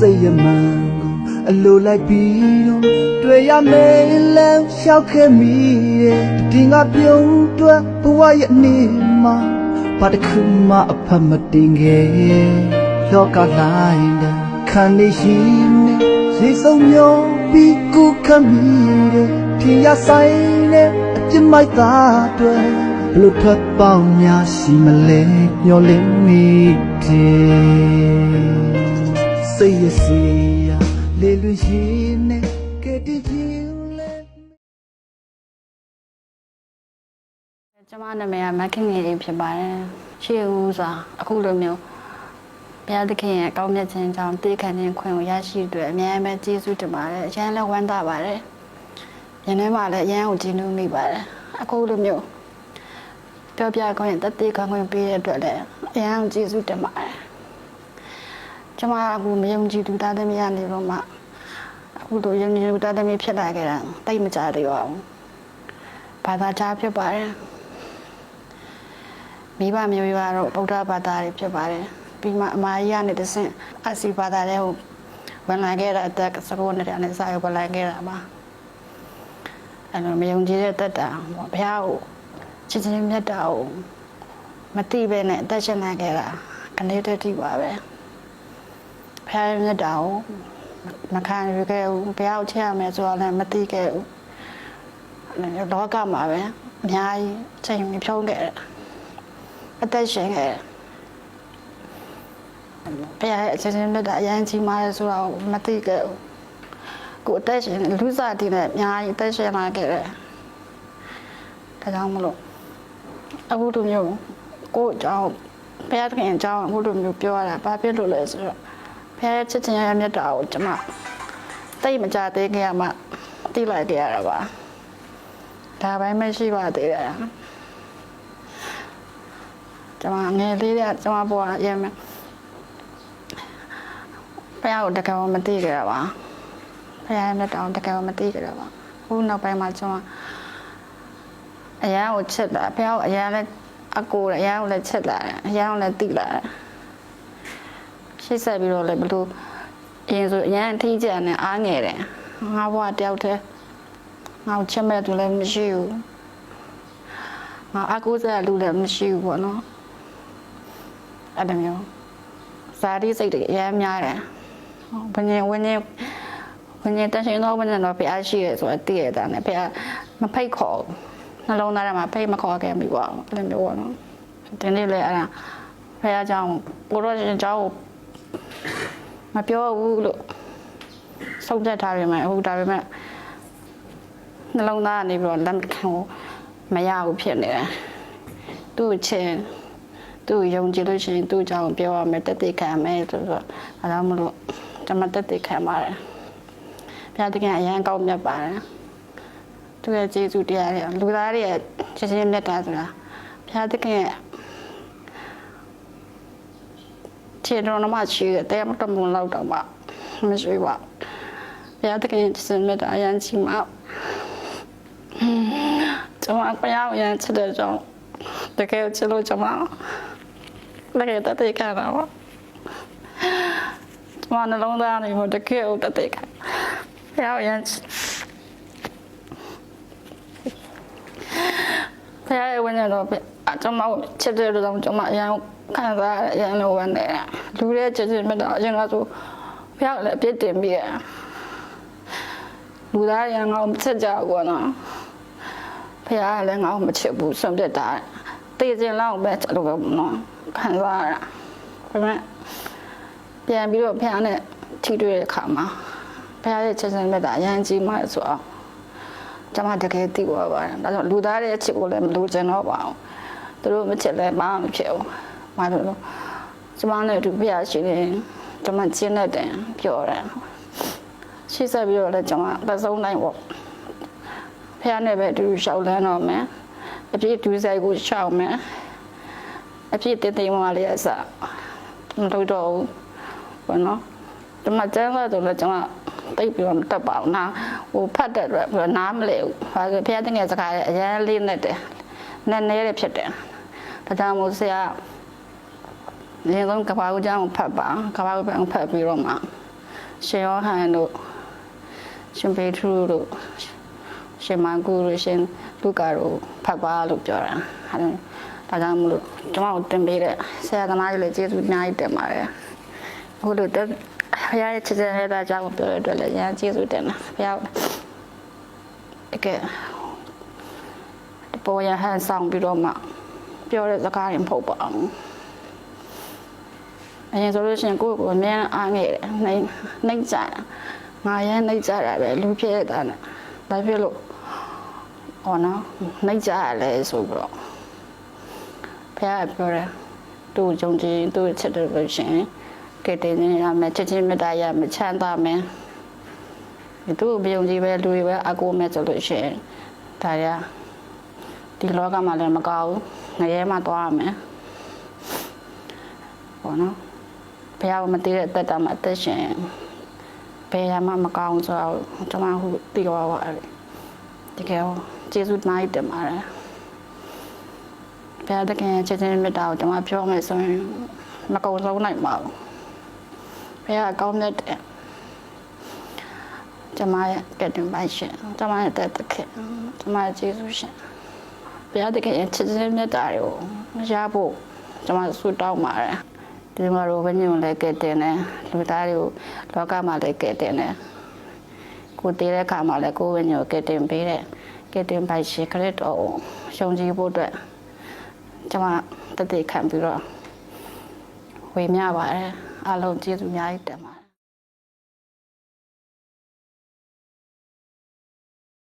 စိတ်ရမှန်ကိုအလိုလိုက်ပြီးတော့တွေ့ရမယ်လမ်းလျှောက်ခဲ့မိရဲ့ဒီငါပြုံးတွက်ဘဝရဲ့အနေမှာဘာတစ်ခုမှအဖတ်မတင်ခဲ့လောကလိုက်တဲ့ခံနေရှိနေစိတ်ဆုံးမျောပြီးကိုခံမိတဲ့ထင်ရဆိုင်တဲ့အပြစ်မိုက်သားတွေဘလို့ထွက်ပေါင်းများရှိမလဲမျောလင်းမိတယ် စိတ်ရစီရလေလွင်ရှိနေကဲတည်ခြင်းလဲကျမနာမည်ကမခင်ငယ်လေးဖြစ်ပါတယ်။ရှေ့ဦးစွာအခုလိုမျိုးဘုရားသခင်ရဲ့ကောင်းမြတ်ခြင်းကြောင့်တေခံခြင်းခွင့်ကိုရရှိတဲ့အတွက်အများကြီးပဲကျေးဇူးတင်ပါတယ်။အရန်လည်းဝမ်းသာပါတယ်။ယနေ့မှလည်းအရန်ကိုကျေးဇူးမိပါတယ်။အခုလိုမျိုးပြောပြခွင့်တတိခံခွင့်ပေးတဲ့အတွက်လည်းအရန်ကိုကျေးဇူးတင်ပါတယ်။ ကျမအခုမယုံကြည်သူသားသမီးကနေတော့မှအခုလိုယုံကြည်သူသားသမီးဖြစ်လာခဲ့တာတိတ်မကြသေးပါဘူး။ဘာသာကြားဖြစ်ပါတယ်။မိဘမျိုးရွာတော့ဗုဒ္ဓဘာသာတွေဖြစ်ပါတယ်ပြီးမှအမကြီးကနေတဆင့်အစီဘာသာတွေကိုဝင်လာခဲ့တာအသက်19နှစ်တည်းနဲ့စာရွက်ဝင်လာခဲ့တာပါအဲ့လိုမယုံကြည်တဲ့တက်တာဘုရားကိုချစ်ချင်းမြတ်တာကိုမတိပဲနဲ့အသက်ရှင်နေခဲ့တာခဏတည်းတိပါပဲ ဘုရားရဲ့မြတ်တာကိုမခံရခဲ့ဘူးဘုရားကိုချစ်ရမယ်ဆိုတာလည်းမသိခဲ့ဘူးအဲ့လိုလောကမှာပဲအများကြီးချိန်ဖြုံးခဲ့တယ်အသက်ရှင်ခဲ့ဘုရားရဲ့အချင်းချင်းမြတ်တာအရင်ကြီးမားရဲဆိုတော့မသိခဲ့ဘူးကိုအသက်ရှင်လူစားတည်နဲ့အများကြီးအသက်ရှင်လာခဲ့တယ်ဒါကြောင့်မလို့အခုလိုမျိုးကိုအကြောင်းဘုရားသခင်အကြောင်းအခုလိုမျိုးပြောရတာဘာဖြစ်လို့လဲဆိုတော့ ဘုရားရဲ့ချစ်ချင်းရဲ့မြတ်တာကိုကျွန်မတိတ်မကြသေးခင်ကမှသိလိုက်ကြရတာပါဒါပိုင်းမရှိပါသေးတယ်ကျွန်မငယ်လေးကကျွန်မဘွားရဲမယ်ဘုရားကိုတကယ်မသိကြတာပါဘုရားရဲ့မြတ်တောင်တကယ်မသိကြတာပါခုနောက်ပိုင်းမှာကျွန်မအရန်ကိုချစ်တာဘုရားကိုအရန်လည်းအကိုလည်းအရန်ကိုလည်းချစ်လာတယ်အရန်ကိုလည်းသိလာတယ် ရှေ့ဆက်ပြီးတော့လည်းဘလို့အရင်ဆိုအရန်ထိကြတယ်အားငယ်တယ်ငါဘွားတယောက်တည်းငါ့ကိုချစ်မဲ့သူလည်းမရှိဘူးငါအကူစားလူလည်းမရှိဘူးပေါ့နော် အဲ့လိုမျိုးဇာတိစိတ်တွေအများများတယ်ဘုရင်ဝင်းရင်ဝင်းရင်တရှင်တော့ဘုရင်တော့ဖះရှိရဲဆိုတော့တည့်ရတာနဲ့ဖះမဖိတ်ခေါ်နှလုံးသားထဲမှာဖိတ်မခေါ်ခဲ့မိပါဘူးအဲ့လိုမျိုးပေါ့နော်ဒီနေ့လေအဲ့ဒါဖះเจ้าကိုရောရှင်เจ้า မပြောဘူးလို့ဆုံးဖြတ်ထားရမယ်အခုဒါပေမဲ့နှလုံးသားကနေပြီးတော့လက်ခံကိုမရဘူးဖြစ်နေတယ်သူ့ချင်းသူ့ကိုယုံကြည်လို့ရှိရင်သူ့အကြောင်းပြောရမယ်တက်တက်ခံမယ်ဆိုတော့အဲဒါမလို့ကျွန်မတက်တက်ခံပါတယ်ဘုရားသခင်အရန်ကောင်းမြတ်ပါတယ်သူရဲ့ကျေးဇူးတရားတွေလူသားတွေရဲ့ချက်ချင်းမြတ်တာဆိုတာဘုရားသခင်ရဲ့ ခြေတော်နမရှိတဲ့တဲမတော်မလောက်တော့မှမရှိပါဘုရားသခင်ရဲ့ချက်ချင်းမြတ်တာအရန်ချီမှာကျွန်မဘုရားအရန်ချစ်တဲ့ကြောင့်တကယ်ချစ်လို့ကျွန်မလည်းတတိကတာပါကျမနှလုံးသားနေမှာတကယ်ကိုတတိကရောက်ရန်ဖယားရဲ့ဝိညာဉ်တော် အကျွန်မချစ်တဲ့လူတော်ကျွန်မအရင်ခံစားရရင်လိုဝင်တယ်လူရဲ့ချစ်ချင်းမြတ်တော်အရင်ကဆိုဖယားလည်းအပြစ်တင်ပြီးရလူသားရငါ့ကိုမချစ်ကြဘူးနော်ဖယားလည်းငါ့ကိုမချစ်ဘူးဆုံးဖြတ်တာတည်ခြင်းလောက်ပဲကျွန်တော်ကနော်ခံစားရတာဒါပေမဲ့ပြန်ပြီးတော့ဖះနဲ့ထိတွေ့တဲ့အခါမှာဖះရဲ့ချက်ချင်းမြတ်တာအရင်ကြီးမှဆိုတော့ကျွန်မတကယ်သိသွားပါတယ်ဒါကြောင့်လူသားရဲ့အချစ်ကိုလည်းမလိုချင်တော့ပါဘူး သူတို့မချစ်လည်းဘာမှမဖြစ်ဘူးဘာလို့လဲကျွန်မနဲ့အတူဖះရှိနေကျွန်မကျင်းတဲ့တယ်ပြောတယ်ရှိဆက်ပြီးတော့လည်းကျွန်မပတ်စုံတိုင်းပေါ့ဖះနဲ့ပဲအတူရှောက်လန်းတော့မယ်အပြည့်ဒူးဆိုင်ကိုရှောက်မယ်အပြည့်တင်းတင်းမလေးအစားမလုပ်တော့ဘူးဘောနော်ဒီမှာကျန်းလာတော့လည်းကျွန်မတိတ်ပြီးတော့မတက်ပါဘူးနာဟိုဖတ်တဲ့အတွက်ပြီးတော့နားမလဲဘူးဘာလို့ဖះတင်ငယ်စကားအရင်လေးနဲ့တယ် နဲ့နဲတယ်ဖြစ်တယ်ဒါကြောင့်မို့ဆရာရင်းဆုံးကဘာကိုကြောင်းဖတ်ပါကဘာကိုပြန်ဖတ်ပြီးတော့မှရှင်ယောဟန်တို့ရှင်ပေထရုတို့ရှင်မာကုတို့ရှင်လူကာတို့ဖတ်ပါလို့ပြောတာအဲဒါကြောင့်မလို့ကျွန်မတို့တင်ပေးတဲ့ဆရာသမားတွေလည်းကျေးဇူးအများကြီးတင်ပါတယ်အခုလိုတက်ဖရားရဲ့ချစ်တဲ့ရတာကြောင့်ပြောတဲ့အတွက်လည်းရန်ကျေးဇူးတင်တာဖရားတကယ် ပေါ်ရဟန်ဆောင်ပြီးတော့မှပြောတဲ့စကားတွေမဟုတ်ပါဘူးအရင်ဆိုလို့ရှိရင်ကိုယ့်ကိုယ်အများအားငယ်တယ်နှိမ့်နှိမ့်ကြတာငါရဲနှိမ့်ကြတာပဲလူဖြစ်ရတာနဲ့ဘာဖြစ်လို့ဟောနော်နှိမ့်ကြရလဲဆိုပြီးတော့ဖခင်ကပြောတယ်သူ့ကြုံကြည်သူ့ချစ်တယ်လို့ရှိရင်ကဲတင်နေရမယ်ချစ်ချင်းမေတ္တာရမယ်ချမ်းသာမယ်သူ့ပြုံကြည်ပဲလူတွေပဲအကူမဲ့ဆိုလို့ရှိရင်ဒါရ ဒီလောကမှာလည်းမကောင်းဘူးငရဲမှာသွားရမယ်ဟောနော်ဘုရားမသိတဲ့အသက်တာမှာအသက်ရှင်ဘယ်ရမှမကောင်းဆိုတော့ကျွန်မခုသိသွားပါအဲ့တကယ်ကိုကျေးဇူးနိုင်တယ်မှာဘုရားတကယ်ချစ်ချင်းမေတ္တာကိုကျွန်မပြောမယ်ဆိုရင်မကုံဆုံးနိုင်ပါဘူးဘုရားကောင်းမြတ်တယ်ကျွန်မရဲ့ကတ္တပိုင်ရှင်ကျွန်မရဲ့တက်တခင်ကျွန်မရဲ့ကျေးဇူးရှင် ဘုရားတကယ်ချစ်ချင်းမေတ္တာတွေကိုရဖို့ကျွန်မဆုတောင်းပါတယ်ဒီမှာတော့ဘယ်ညုံလဲကဲတင်တယ်လူသားတွေကိုလောကမှာလည်းကဲတင်တယ်ကိုတည်တဲ့ခါမှာလည်းကိုဝိညာဉ်ကဲတင်ပေးတဲ့ကဲတင်ပိုက်ရှိခရစ်တော်ကိုရှုံကြည်ဖို့အတွက်ကျွန်မတသက်ခံပြီးတော့ဝေမျှပါတယ်အလုံးကျေးဇူးအများကြီးတင်ပါတယ်